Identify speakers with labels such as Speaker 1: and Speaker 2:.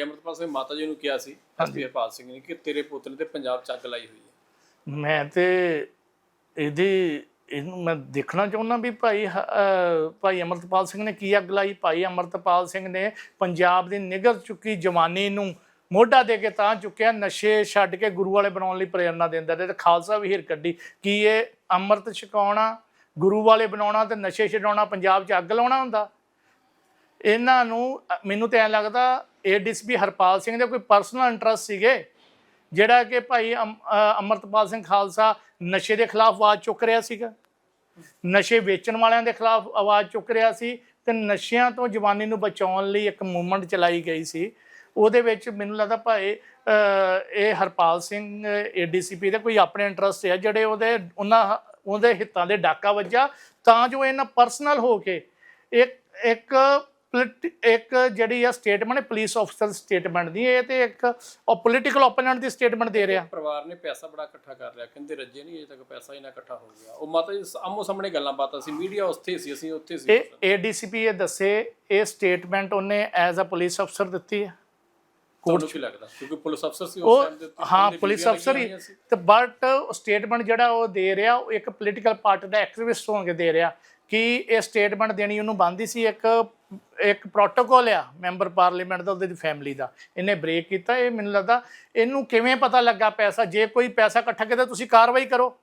Speaker 1: ਭਾਈ ਅਮਰਤਪਾਲ ਸਿੰਘ ਮਾਤਾ ਜੀ ਨੂੰ ਕਿਹਾ ਸੀ ਐਸਪੀ ਹਰਪਾਲ ਸਿੰਘ ਨੇ ਕਿ ਤੇਰੇ ਪੁੱਤ ਨੇ ਤੇ ਪੰਜਾਬ ਚ ਅੱਗ ਲਾਈ ਹੋਈ ਹੈ।
Speaker 2: ਮੈਂ ਤੇ ਇਹਦੀ ਇਹਨੂੰ ਮੈਂ ਦੇਖਣਾ ਚਾਹੁੰਦਾ ਵੀ ਭਾਈ ਭਾਈ ਅਮਰਤਪਾਲ ਸਿੰਘ ਨੇ ਕੀ ਅੱਗ ਲਾਈ? ਭਾਈ ਅਮਰਤਪਾਲ ਸਿੰਘ ਨੇ ਪੰਜਾਬ ਦੀ ਨਿਗਰ ਚੁੱਕੀ ਜਵਾਨੀ ਨੂੰ ਮੋਢਾ ਦੇ ਕੇ ਤਾਂ ਚੁੱਕਿਆ ਨਸ਼ੇ ਛੱਡ ਕੇ ਗੁਰੂ ਵਾਲੇ ਬਣਾਉਣ ਲਈ ਪ੍ਰੇਰਣਾ ਦਿੰਦਾ ਤੇ ਖਾਲਸਾ ਵੀ ਹਿਰ ਕੱਢੀ। ਕੀ ਇਹ ਅੰਮ੍ਰਿਤ ਛਕਾਉਣਾ ਗੁਰੂ ਵਾਲੇ ਬਣਾਉਣਾ ਤੇ ਨਸ਼ੇ ਛਡਾਉਣਾ ਪੰਜਾਬ 'ਚ ਅੱਗ ਲਾਉਣਾ ਹੁੰਦਾ? ਇਹਨਾਂ ਨੂੰ ਮੈਨੂੰ ਤਾਂ ਐਂ ਲੱਗਦਾ ਏਡੀਸੀਪੀ ਹਰਪਾਲ ਸਿੰਘ ਦੇ ਕੋਈ ਪਰਸਨਲ ਇੰਟਰਸਟ ਸੀਗੇ? ਜਿਹੜਾ ਕਿ ਭਾਈ ਅਮ- ਅ, ਅਮਰਤਪਾਲ ਸਿੰਘ ਖਾਲਸਾ ਨਸ਼ੇ ਦੇ ਖਿਲਾਫ ਆਵਾਜ਼ ਚੁੱਕ ਰਿਹਾ ਸੀਗਾ। ਨਸ਼ੇ ਵੇਚਣ ਵਾਲਿਆਂ ਦੇ ਖਿਲਾਫ ਆਵਾਜ਼ ਚੁੱਕ ਰਿਹਾ ਸੀ ਤੇ ਨਸ਼ਿਆਂ ਤੋਂ ਜਵਾਨੀ ਨੂੰ ਬਚਾਉਣ ਲਈ ਇੱਕ ਮੂਵਮੈਂਟ ਚਲਾਈ ਗਈ ਸੀ। ਉਹਦੇ ਵਿੱਚ ਮੈਨੂੰ ਲੱਗਦਾ ਭਾਈ ਇਹ ਹਰਪਾਲ ਸਿੰਘ ਏਡੀਸੀਪੀ ਦੇ ਕੋਈ ਆਪਣੇ ਇੰਟਰਸਟ ਹੈ ਜਿਹੜੇ ਉਹਦੇ ਉਹਨਾਂ ਉਹਦੇ ਹਿੱਤਾਂ ਦੇ ਡਾਕਾ ਵੱਜਾ। ਤਾਂ ਜੋ ਇਹਨਾਂ ਪਰਸਨਲ ਹੋ ਕੇ ਇੱਕ ਇੱਕ ਇੱਕ ਜਿਹੜੀ ਆ ਸਟੇਟਮੈਂਟ ਪੁਲਿਸ ਅਫਸਰ ਸਟੇਟਮੈਂਟ ਦੀ ਇਹ ਤੇ ਇੱਕ ਪੋਲੀਟੀਕਲ ਓਪੋਨੈਂਟ ਦੀ ਸਟੇਟਮੈਟ ਦੇ ਰਿਹਾ।
Speaker 1: ਪਰਿਵਾਰ ਨੇ ਪੈਸਾ ਬੜਾ ਇਕੱਠਾ ਕਰ ਲਿਆ ਕਹਿੰਦੇ ਰੱਜੇ ਨਹੀਂ ਅਜੇ ਤੱਕ ਪੈਸਾ ਹੀ ਨਾ ਇਕੱਠਾ ਹੋ ਗਿਆ। ਉਹ ਮਾਤਾ ਜੀ ਆਮੋ ਸਾਹਮਣੇ ਗੱਲਾਂ ਬਾਤਾਂ ਸੀ ਮੀਡੀਆ ਉੱਥੇ ਸੀ ਅਸੀਂ ਉੱਥੇ ਸੀ।
Speaker 2: ਇਹ ਏਡੀਸੀਪੀ ਇਹ ਦੱਸੇ ਇਹ ਸਟੇਟਮੈਂਟ ਉਹਨੇ ਐਜ਼ ਅ ਪੁਲਿਸ ਅਫਸਰ ਦਿੱਤੀ ਹੈ।
Speaker 1: ਤੁਹਾਨੂੰ ਕੀ ਲੱਗਦਾ? ਕਿਉਂਕਿ ਪੁਲਿਸ ਅਫਸਰ ਸੀ ਉਸ
Speaker 2: ਉਹ
Speaker 1: ਟਾਈਮ ਦੇ
Speaker 2: ਹਾਂ ਪੁਲਿਸ ਅਫਸਰ ਹੀ। ਤੇ ਬਟ ਸਟੇਟਮੈਂਟ ਜਿਹੜਾ ਉਹ ਦੇ ਰਿਹਾ ਉਹ ਇੱਕ ਪੋਲੀਟੀਕਲ ਪਾਰਟੀ ਦਾ ਐਕਟਿਵਿਸਟ ਹੋ ਕੇ ਦੇ ਰਿਹਾ। ਕਿ ਇਹ ਸਟੇਟਮੈਂਟ ਦੇਣੀ ਉਹਨੂੰ ਬੰਦੀ ਸੀ, ਇੱਕ ਇੱਕ ਪ੍ਰੋਟੋਕਾਲ ਆ ਮੈਂਬਰ ਪਾਰਲੀਮੈਂਟ ਦਾ, ਉਹਦੀ ਫੈਮਿਲੀ ਦਾ। ਇਹਨੇ ਬ੍ਰੇਕ ਕੀਤਾ, ਇਹ ਮੈਨੂੰ ਲੱਗਦਾ ਇਹਨੂੰ ਕਿਵੇਂ ਪਤਾ ਲੱਗਾ ਪੈਸਾ? ਜੇ ਕੋਈ ਪੈਸਾ ਇਕੱਠਾ ਕੀਤਾ, ਤੁਸੀਂ ਕਾਰਵਾਈ ਕਰੋ।